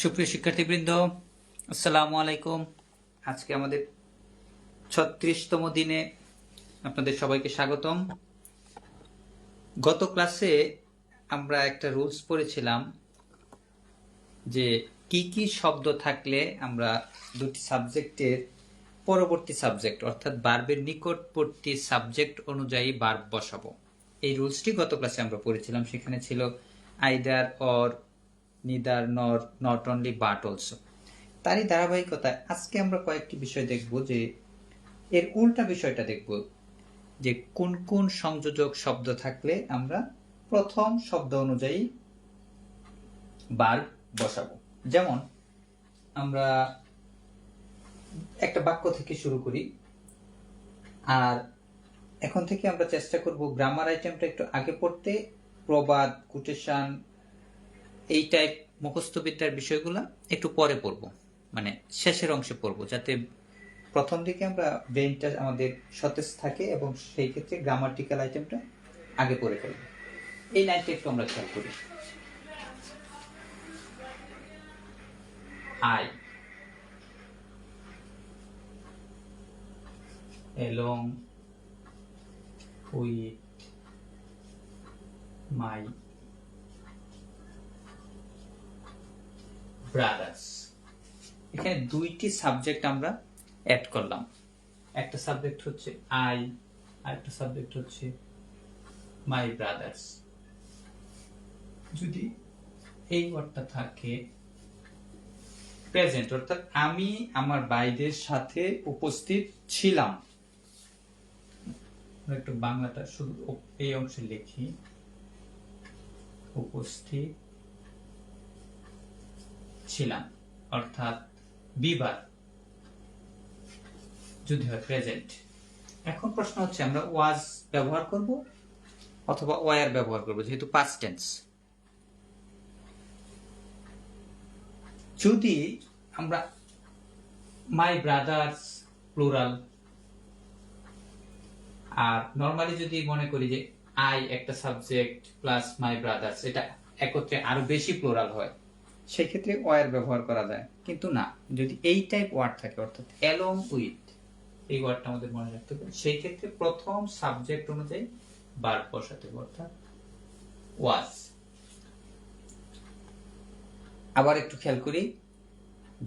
সুপ্রিয় শিক্ষার্থীবৃন্দ, আসসালামু আলাইকুম। আজকে আমাদের ছত্রিশতম দিনে আপনাদের সবাইকে স্বাগতম। গত ক্লাসে আমরা একটা রুলস পড়েছিলাম যে কি কি শব্দ থাকলে আমরা দুটি সাবজেক্টের পরবর্তী সাবজেক্ট, অর্থাৎ বার্বের নিকটবর্তী সাবজেক্ট অনুযায়ী বার্ব বসাবো। এই রুলসটি গত ক্লাসে আমরা পড়েছিলাম। সেখানে ছিল either or neither nor not only but also তারই ধারাবাহিকতায় আজকে আমরা কয়েকটি বিষয় দেখব যে এর উল্টা বিষয়টা দেখব যে কোন কোন সংযোজক শব্দ থাকলে আমরা প্রথম শব্দ অনুযায়ী বার বসাবো। যেমন আমরা একটা বাক্য থেকে শুরু করি, আর এখন থেকে আমরা চেষ্টা করব গ্রামার আইটেমটা একটু আগে পড়তে, প্রবাদ কোটেশন এই টাইপ মুখস্থবিদ্যার বিষয়গুলো একটু পরে পড়ব। মানে শেষের অংশে পড়ব, যাতে প্রথম দিকে আমরা ব্রেনটা আমাদের সতেজ থাকে এবং সেই ক্ষেত্রে গ্রামাটিক্যাল আইটেমটা আগে পড়ে ফেলব এই লাইনটা একটু আমরা খেয়াল করি। I along with my brothers এখানে দুইটি সাবজেক্ট আমরা অ্যাড করলাম। একটা সাবজেক্ট হচ্ছে আই আর একটা সাবজেক্ট হচ্ছে মাই ব্রাদার্স যদি এই ওয়ার্ডটা থাকে প্রেজেন্ট অর্থাৎ আমি আমার ভাইদের সাথে উপস্থিত ছিলাম। একটু বাংলাটা শুধু এই অংশে লিখি। উপস্থিত ছিলাম, অর্থাৎ বিবার যদি হয় প্রেজেন্ট। এখন প্রশ্ন হচ্ছে, আমরা ওয়াজ ব্যবহার করব অথবা ওয়ার ব্যবহার করব, যেহেতু পাস্ট টেন্স যদি আমরা মাই ব্রাদার্স প্লুরাল আর নর্মালি যদি মনে করি যে আই একটা সাবজেক্ট প্লাস মাই ব্রাদার্স এটা একত্রে আরও বেশি প্লুরাল হয় সেই ক্ষেত্রে ওয়ার ব্যবহার করা যায়। কিন্তু না, যদি এই টাইপ ওয়ার্ড থাকে, অর্থাৎ অ্যালং উইথ এই ওয়ার্ডটা আমাদের মনে রাখতে হবে সেই ক্ষেত্রে প্রথম সাবজেক্ট অনুযায়ী বার বসাতে হবে, অর্থাৎ ওয়াজ আবার একটু খেয়াল করি,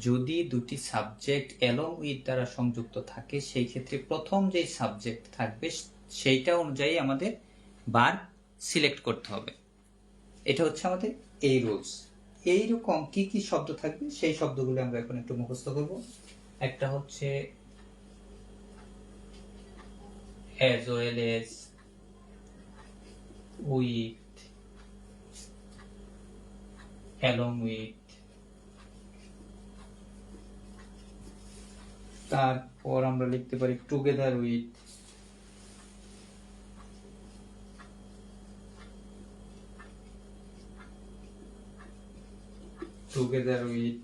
যদি দুটি সাবজেক্ট অ্যালং উইথ দ্বারা সংযুক্ত থাকে সেই ক্ষেত্রে প্রথম যেই সাবজেক্ট থাকবে, সেইটা অনুযায়ী আমাদের বার সিলেক্ট করতে হবে। এটা হচ্ছে আমাদের এই রুলস এইরকম কি কি শব্দ থাকবে? সেই শব্দগুলো আমরা এখন একটু মুখস্থ করব। একটা হচ্ছে as well as with, along with তারপর আমরা লিখতে পারি together with together with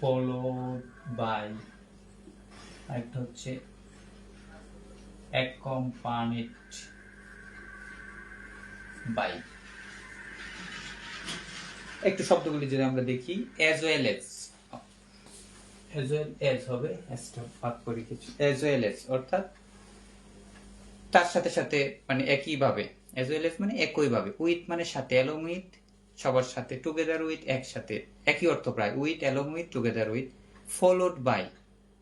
followed by একটা হচ্ছে accompanied by একটু শব্দগুলি যদি আমরা দেখি as well as as well as হবে এসটা বাদ করি কিছু as well as অর্থাৎ তার সাথে সাথে মানে একই ভাবে অ্যাজ ওয়েল এস মানে একইভাবে উইথ মানে সাথে অ্যালং উইথ সবার সাথে টুগেদার উইথ একসাথে, একই অর্থ প্রায়। With along with together with followed by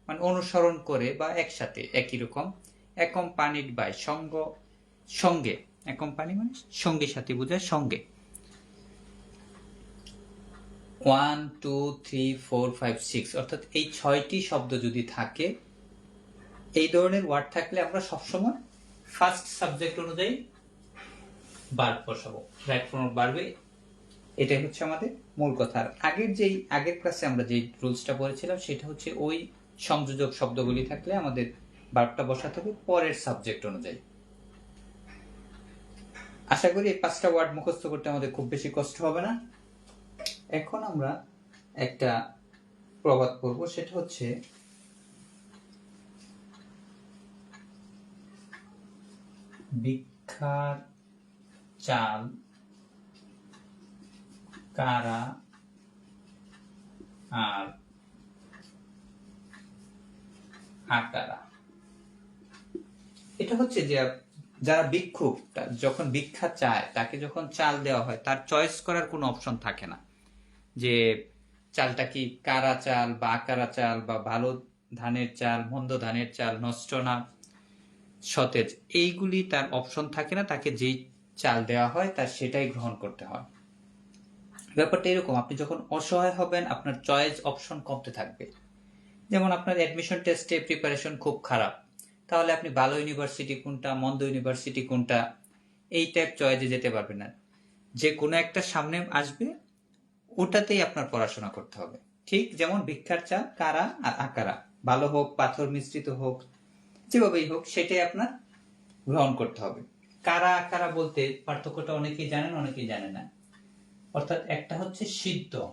মানে অনুসরণ করে বা একসাথে, একই রকম অ্যাকম্পানিড বাই সঙ্গ, সঙ্গে অ্যাকম্পানি মানে সঙ্গে সাথে বোঝায় সঙ্গে। One two three four five six অর্থাৎ এই ছয়টি শব্দ যদি থাকে, এই ধরনের ওয়ার্ড থাকলে আমরা সবসময় ফার্স্ট সাবজেক্ট অনুযায়ী বার্ব বসাবো। রাইট ফর্ম বাড়বে এটাই হচ্ছে আমাদের মূল কথা। আর আগের যেই, আগের ক্লাসে আমরা যেই রুলসটা পড়েছিলাম, সেটা হচ্ছে ওই সংযোজক শব্দগুলি থাকলে আমাদের বার্বটা বসাতে হবে পরের সাবজেক্ট অনুযায়ী। আশা করি এই পাঁচটা ওয়ার্ড মুখস্থ করতে আমাদের খুব বেশি কষ্ট হবে না। এখন আমরা একটা প্রবাদ পড়ব, সেটা হচ্ছে বিখ্যাত চাল কারা আর আকারা। এটা হচ্ছে যে যারা ভিক্ষুক যখন ভিক্ষা চায়, তাকে যখন চাল দেওয়া হয়, তার চয়েস করার কোনো অপশন থাকে না। যে চালটা কি কারা চাল বা আকারা চাল বা ভালো ধানের চাল, মন্দ ধানের চাল, নষ্ট না। সতেজ। এইগুলি তার অপশন থাকে না, তাকে যেই চাল দেওয়া হয় তার সেটাই গ্রহণ করতে হয়। ব্যাপারটা এরকম, আপনি যখন অসহায় হবেন, আপনার চয়েস অপশন কমতে থাকবে। যেমন আপনার অ্যাডমিশন টেস্টে প্রিপারেশন খুব খারাপ, তাহলে আপনি ভালো ইউনিভার্সিটি কোনটা, মন্দ ইউনিভার্সিটি কোনটা, এই টাইপ চয়েসে যেতে পারবেন না। যে কোনো একটা সামনে আসবে, ওটাতেই আপনার পড়াশোনা করতে হবে। ঠিক যেমন ভিক্ষার চা কারা আর আকারা। ভালো হোক, পাথর মিশ্রিত হোক যেভাবেই হোক, সেটাই আপনার গ্রহণ করতে হবে। কারা আকারা বলতে পার্থক্যটা অনেকেই জানেন, অনেকেই জানে না। অর্থাৎ একটা হচ্ছে সিদ্ধ।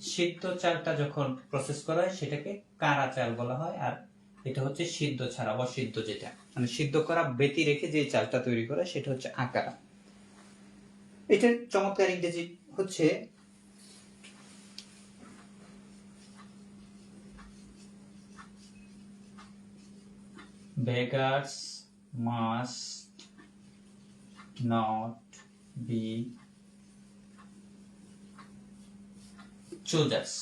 সিদ্ধ চালটা যখন প্রসেস করা হয়, সেটাকে কারা চাল বলা হয়, আর এটা হচ্ছে সিদ্ধ ছাড়া, অসিদ্ধ যেটা। মানে সিদ্ধ করা, বেতি রেখে যে চালটা তৈরি করা, সেটা হচ্ছে আকারা। এটার চমৎকার ইংরেজি হচ্ছে beggars must not be choosers.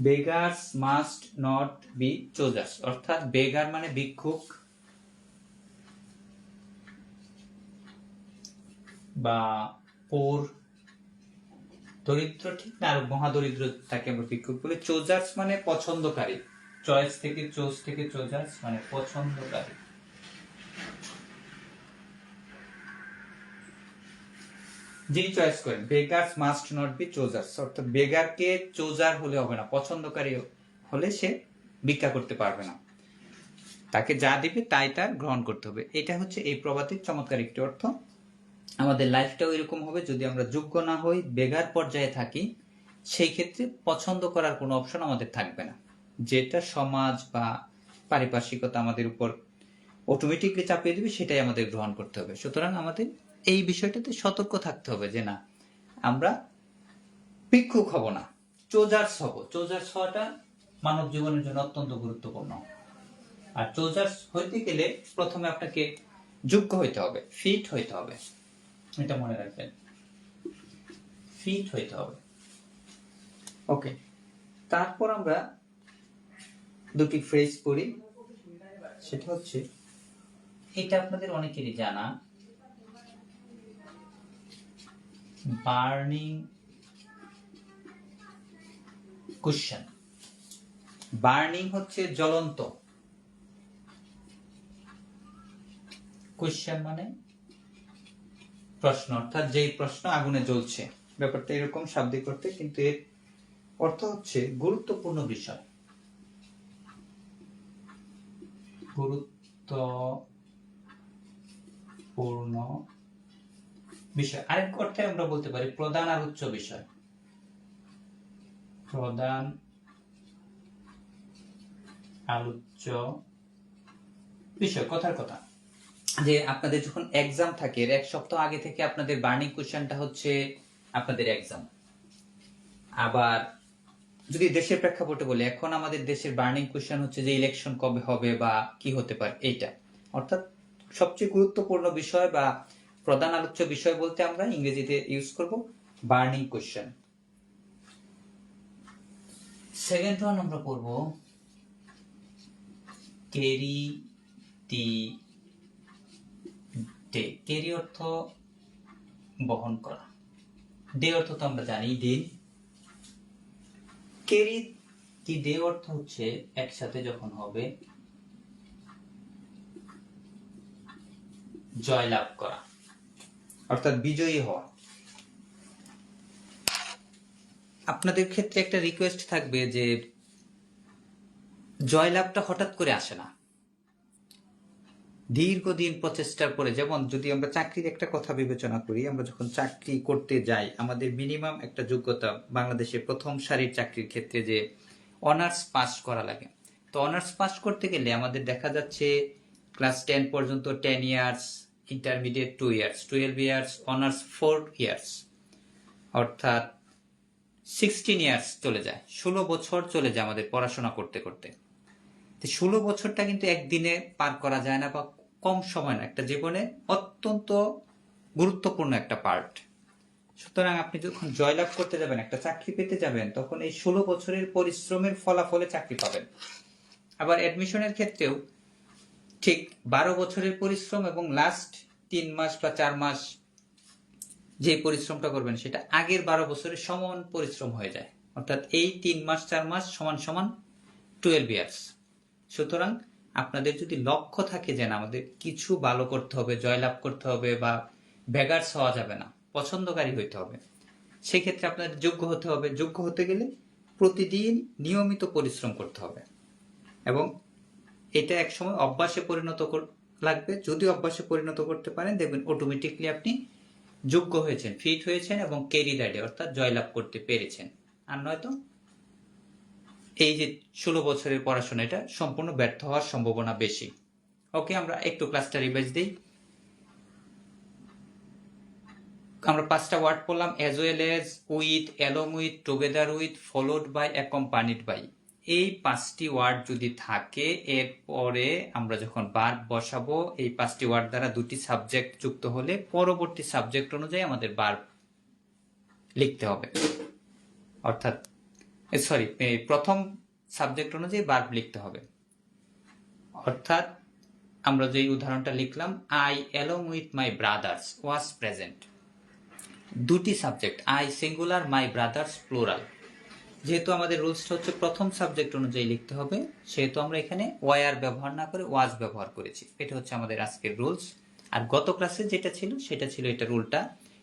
Beggars must not be choosers অর্থাৎ বেগার মানে ভিক্ষুক বা পোর দরিদ্র, ঠিক না? আর মহাদরিদ্র তাকে আমরা ভিক্ষুক বলি। চোজার্স মানে পছন্দকারী। চয়েস থেকে চোজ থেকে চোজার্স মানে পছন্দকারী যিনি চয়েস করেন, beggars must not be choosers, অর্থাৎ বেগারকে চোজার হলে হবে না, পছন্দকারী হলে সে ভিক্ষা করতে পারবে না। তাকে যা দিবে তাই তার গ্রহণ করতে হবে। এটা হচ্ছে এই প্রবাদের চমৎকার একটি অর্থ। আমাদের লাইফটাও এরকম হবে, যদি আমরা যোগ্য না হই, বেগার পর্যায়ে থাকি, সেই ক্ষেত্রে পছন্দ করার কোনো অপশন আমাদের থাকবে না। যেটা সমাজ বা পারিপার্শ্বিকতা আমাদের উপর অটোমেটিকলি চাপিয়ে দেবে, সেটাই আমাদের গ্রহণ করতে হবে। সুতরাং আমাদের এই বিষয়টাতে সতর্ক থাকতে হবে যে না, আমরা ভিক্ষুক হব না, চোজার্স হব। চোজার্স হওয়াটা মানব জীবনের জন্য অত্যন্ত গুরুত্বপূর্ণ। আর চোজার্স হইতে গেলে প্রথমে আপনাকে যোগ্য হইতে হবে, ফিট হইতে হবে। এটা মনে রাখবেন। ফিট হইতে হবে। ওকে, তারপর আমরা দুটি ফ্রেজ পড়ি। সেটা হচ্ছে, এটা আপনাদের অনেকেরই জানা। বার্নিং কুশন বার্নিং হচ্ছে জ্বলন্ত। কোশ্চেন মানে প্রশ্ন, অর্থাৎ যেই প্রশ্ন আগুনে জ্বলছে। ব্যাপারটা এরকম, শাব্দিক করতে কিন্তু এর অর্থ হচ্ছে গুরুত্বপূর্ণ বিষয়। গুরুত্বপূর্ণ বিষয়। আরেক অর্থে আমরা বলতে পারি প্রধান আলোচ্য বিষয়। প্রধান আলোচ্য বিষয়, কথার কথা। যে আপনাদের যখন এক্সাম থাকে এক সপ্তাহ আগে থেকে আপনাদের বার্নিং কোশ্চেনটা হচ্ছে আপনাদের এক্সাম আবার যদি দেশের প্রেক্ষাপটে বলি, এখন আমাদের দেশের বার্নিং কোশ্চেন হচ্ছে যে ইলেকশন কবে হবে বা কি হতে পারে, এইটা। অর্থাৎ সবচেয়ে গুরুত্বপূর্ণ বিষয় বা প্রধান আলোচ্য বিষয় বলতে আমরা ইংরেজিতে ইউজ করব বার্নিং কোশ্চেন সেকেন্ড ওয়ান আমরা করব কেরি দি ডে কেরি অর্থ বহন করা। ডে অর্থ তো আমরা জানি দিন। কেরি দি ডে অর্থ হচ্ছে একসাথে যখন হবে, জয়লাভ করা। অর্থাৎ বিজয়ী হওয়া। আপনাদের ক্ষেত্রে একটা রিকোয়েস্ট থাকবে যে, জয়লাভটা হঠাৎ করে আসে না। দীর্ঘদিন প্রচেষ্টার পরে যেমন যদি আমরা চাকরির একটা কথা বিবেচনা করি, আমরা যখন চাকরি করতে যাই, আমাদের মিনিমাম একটা যোগ্যতা বাংলাদেশে প্রথম সারির চাকরির ক্ষেত্রে যে অনার্স পাস করা লাগে। তো অনার্স পাস করতে গেলে আমাদের দেখা যাচ্ছে ক্লাস টেন পর্যন্ত ten years intermediate two years twelve years honours four years অর্থাৎ সিক্সটিন ইয়ার্স চলে যায়, ষোলো বছর চলে যায় আমাদের পড়াশোনা করতে করতে। তো ষোলো বছরটা কিন্তু একদিনে পার করা যায় না বা কম সময় না একটা জীবনে অত্যন্ত গুরুত্বপূর্ণ একটা পার্ট সুতরাং আপনি যখন জয়লাভ করতে যাবেন, একটা চাকরি পেতে যাবেন, তখন এই ষোলো বছরের পরিশ্রমের ফলাফলে চাকরি পাবেন। আবার অ্যাডমিশনের ক্ষেত্রেও ঠিক বারো বছরের পরিশ্রম এবং লাস্ট তিন মাস বা চার মাস যে পরিশ্রমটা করবেন, সেটা আগের বারো বছরের সমান পরিশ্রম হয়ে যায়। অর্থাৎ এই তিন মাস, চার মাস সমান সমান টুয়েলভ ইয়ার্স সুতরাং আপনাদের যদি লক্ষ্য থাকে যে না, আমাদের কিছু ভালো করতে হবে, জয়লাভ করতে হবে বা বেগার্স হওয়া যাবে না, পছন্দকারী হইতে হবে, সেক্ষেত্রে আপনাদের যোগ্য হতে হবে। যোগ্য হতে গেলে প্রতিদিন নিয়মিত পরিশ্রম করতে হবে এবং এটা একসময় অভ্যাসে পরিণত লাগবে। যদি অভ্যাসে পরিণত করতে পারেন, দেখবেন অটোমেটিকলি আপনি যোগ্য হয়েছেন ফিট হয়েছেন এবং রাইডে অর্থাৎ জয়লাভ করতে পেরেছেন। আর নয়তো এই যে ষোলো বছরের পড়াশোনা, এটা সম্পূর্ণ ব্যর্থ হওয়ার সম্ভাবনা বেশি। ওকে, আমরা একটু ক্লাসটা রিভাইজ দিই। আমরা পাঁচটা ওয়ার্ড পড়লাম as well as with along with together with followed by accompanied by এই পাঁচটি ওয়ার্ড যদি থাকে, এরপরে আমরা যখন বার বসাবো, এই পাঁচটি ওয়ার্ড দ্বারা দুটি সাবজেক্ট যুক্ত হলে পরবর্তী সাবজেক্ট অনুযায়ী আমাদের বার লিখতে হবে। অর্থাৎ সরি প্রথম সাবজেক্ট অনুযায়ী বার্ব লিখতে হবে। অর্থাৎ আমরা যে উদাহরণটা লিখলাম I along with my brothers was present দুটি subject I singular my brothers plural যেহেতু আমাদের রুলসটা হচ্ছে প্রথম সাবজেক্ট অনুযায়ী লিখতে হবে, সেহেতু আমরা এখানে ওয়ার ব্যবহার না করে ওয়াজ ব্যবহার করেছি। এটা হচ্ছে আমাদের আজকের রুলস আর গত ক্লাসে যেটা ছিল, সেটা ছিল এটা রুলটা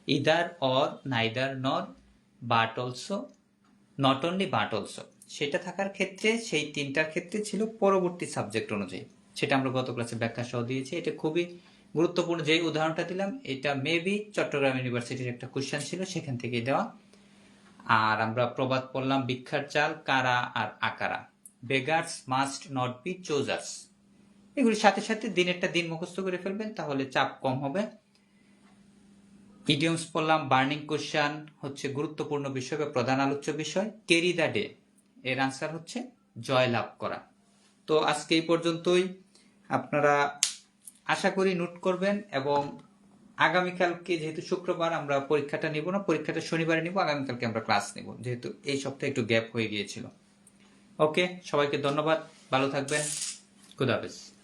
either or neither nor but also not only but also সেটা থাকার ক্ষেত্রে, সেই তিনটার ক্ষেত্রে ছিল পরবর্তী সাবজেক্ট অনুযায়ী। সেটা আমরা গত ক্লাসে ব্যাখ্যা সহ দিয়েছি। এটা খুবই গুরুত্বপূর্ণ যে উদাহরণটা দিলাম, এটা মেবি চট্টগ্রাম ইউনিভার্সিটির একটা কোশ্চেন ছিল, সেখান থেকে দেওয়া। আর আমরা প্রবাদ পড়লাম, ভিক্ষার চাল, কারা আর আকারা। Beggars must not be choosers এগুলির সাথে সাথে দিনেরটা দিন মুখস্থ করে ফেলবেন, তাহলে চাপ কম হবে। ইডিয়মস পড়লাম বার্নিং কোশ্চান হচ্ছে গুরুত্বপূর্ণ বিষয় বা প্রধান আলোচ্য বিষয়। কেরি দ্য ডে এর আনসার হচ্ছে জয় লাভ করা। তো আজকে এই পর্যন্তই। আপনারা আশা করি নোট করবেন এবং আগামীকালকে যেহেতু শুক্রবার আমরা পরীক্ষাটা নিব না, পরীক্ষাটা শনিবারে নিব, আগামীকালকে আমরা ক্লাস নিব। যেহেতু এই সপ্তাহে একটু গ্যাপ হয়ে গিয়েছিল। ওকে সবাইকে ধন্যবাদ। ভালো থাকবেন। খুদাহাফেজ।